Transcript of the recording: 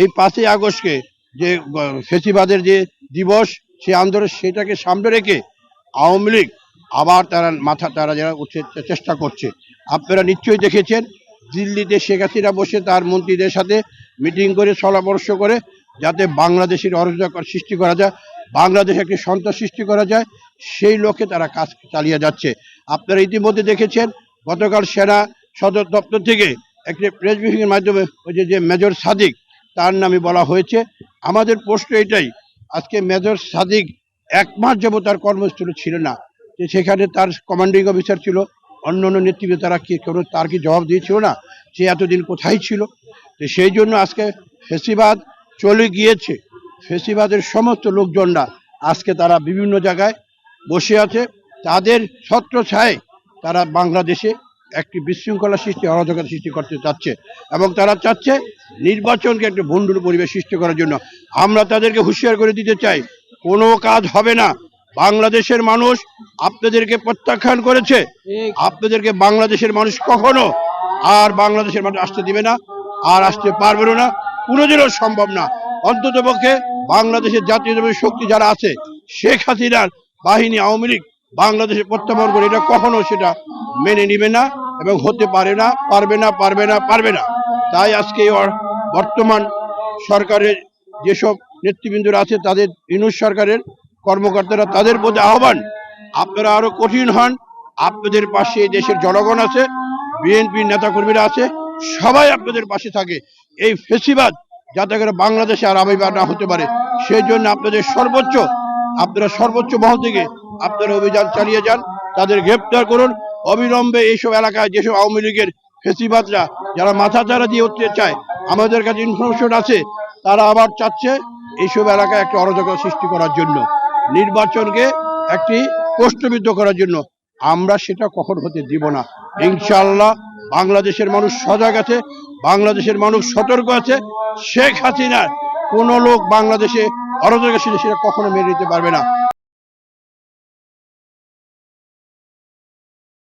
এই পাঁচই আগস্টকে যে ফেসিবাদের যে দিবস, সে আন্দোলন সেটাকে সামনে রেখে আওয়ামী লীগ আবার তারা মাথা, তারা যারা উঠে চেষ্টা করছে। আপনারা নিশ্চয়ই দেখেছেন, দিল্লিতে শেখ হাসিনা বসে তার মন্ত্রীদের সাথে মিটিং করে পরামর্শ করে, যাতে বাংলাদেশের অরাজকতা সৃষ্টি করা যায়, বাংলাদেশে একটি সন্ত্রাস সৃষ্টি করা যায়, সেই লক্ষ্যে তারা কাজ চালিয়ে যাচ্ছে। আপনারা ইতিমধ্যে দেখেছেন, গতকাল সেনা সদর দপ্তর থেকে একটি প্রেস ব্রিফিংয়ের মাধ্যমে ওই যে মেজর সাদিক তার নামে বলা হয়েছে। আমাদের প্রশ্ন এটাই, আজকে মেজর সাদিক এক মাস যাবত তার কর্মস্থলে ছিল না। যে সেখানে তার কমান্ডিং অফিসার ছিল, অন্য অন্য নেতৃত্বে তারা কি কোনো, তার কি জবাব দিয়েছিল না? সে এতদিন কোথায় ছিল? তো সেই জন্য আজকে ফেসিবাদ চলে গিয়েছে। ফেসিবাদের সমস্ত লোকজনরা আজকে তারা বিভিন্ন জায়গায় বসে আছে। তাদের ছত্র ছায় তারা বাংলাদেশে একটি বিশৃঙ্খলা সৃষ্টি, অরাজকতা সৃষ্টি করতে চাচ্ছে এবং তারা চাচ্ছে নির্বাচনকে একটি ভণ্ডুর পরিবেশ সৃষ্টি করার জন্য আমরা তাদেরকে হুঁশিয়ার করে দিতে চাই। কোনো কাজ হবে না। বাংলাদেশের মানুষ আপনাদেরকে প্রত্যাখ্যান করেছে। আপনাদেরকে বাংলাদেশের মানুষ কখনো আর বাংলাদেশের মানুষ আসতে দিবে না, আর আসতে পারবে না, কোনোদিনও সম্ভব না। অন্তত পক্ষে বাংলাদেশের জাতীয় শক্তি যারা আছে, শেখ হাসিনার বাহিনী, আওয়ামী লীগ, বাংলাদেশে প্রত্যাবর্তন করে এটা কখনো সেটা মেনে নিবে না এবং হতে পারে না, পারবে না পারবে না পারবে না। তাই আজকে বর্তমান সরকারের যেসব নেতৃবৃন্দরা আছে, তাদের, ইনুস সরকারের কর্মকর্তারা তাদের প্রতি আহ্বান, আপনারা আরও কঠিন হন, আপনাদের পাশে দেশের জনগণ আছে, বিএনপি নেতাকর্মীরা আছে, সবাই আপনাদের পাশে থাকে। এই ফেসিবাদ যাতে করে বাংলাদেশে আর আবির্ভাব না হতে পারে সেই জন্য আপনাদের সর্বোচ্চ, আপনারা সর্বোচ্চ মহল থেকে আপনারা অভিযান চালিয়ে যান, তাদের গ্রেপ্তার করুন। অবিলম্বে এইসব এলাকায় যেসব আওয়ামী লীগের ফেসিবাদরা যারা মাথা চারা দিয়ে উঠতে চায়, আমাদের কাছে ইনফরমেশন আছে, তারা আবার চাচ্ছে এইসব এলাকায় একটা অরাজকতা সৃষ্টি করার জন্য, নির্বাচনকে একটি প্রশ্নবিদ্ধ করার জন্য। আমরা সেটা কখন হতে দিব না। ইনশাআল্লাহ বাংলাদেশের মানুষ সজাগ আছে, বাংলাদেশের মানুষ সতর্ক আছে। শেখ হাসিনার কোন লোক বাংলাদেশে অরাজকতা সৃষ্টি সেটা কখনো মেনে নিতে পারবে না।